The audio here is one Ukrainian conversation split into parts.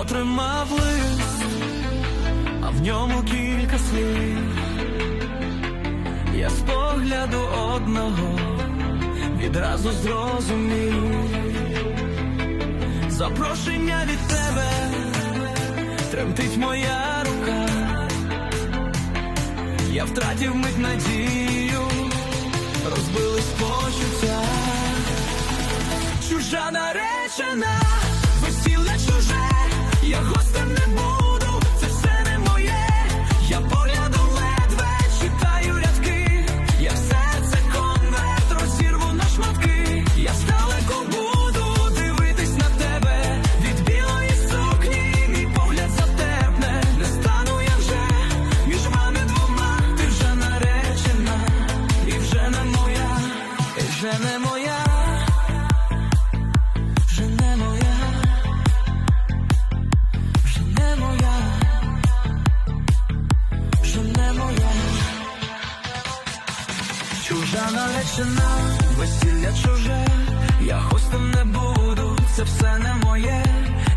Отримав лист, а в ньому кілька слів. Я з погляду одного відразу зрозумів. Запрошення від тебе тремтить моя рука. Я втратив мить надію, розбились почуття. Чужа наречена, чужа наречена, весілля чуже, я гостем не буду, це все не моє,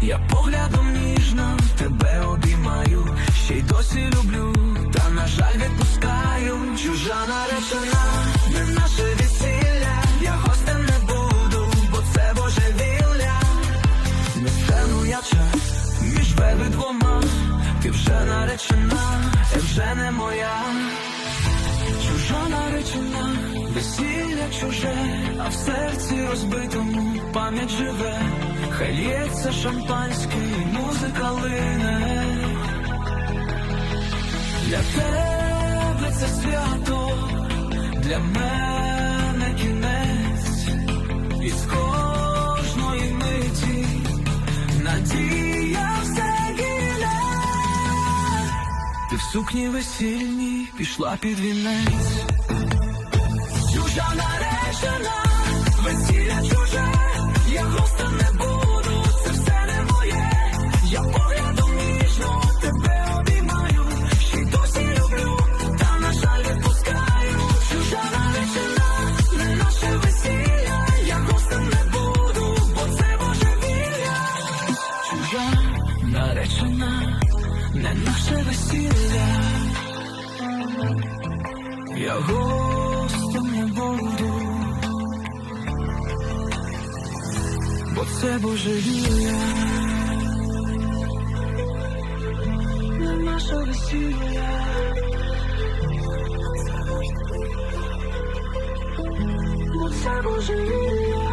я поглядом ніжно тебе обіймаю, ще й досі люблю, та на жаль відпускаю, чужа наречена, не наше весілля, я гостем не буду, бо це божевілля. Не стану я час між вами двома, ти вже наречена, ти вже не моя, чужа наречена, весілля чуже, а в серці розбитому пам'ять живе, хай лється шампанське, і музика лине. Для тебе це свято, для мене кінець, і з в сукні весільній пішла під вінець. Чужа наречена, весілля чуже, я гостем не буду, це все не моє. Я поглядом ніжно тебе обіймаю, ще й досі люблю, та на жаль відпускаю. Чужа наречена, не наше весілля, я гостем не буду, бо це божевілля. Чужа наречена, не наше весілля. Я гостем не буду, бо це божевілля. Не наше весілля. Бо це божевілля.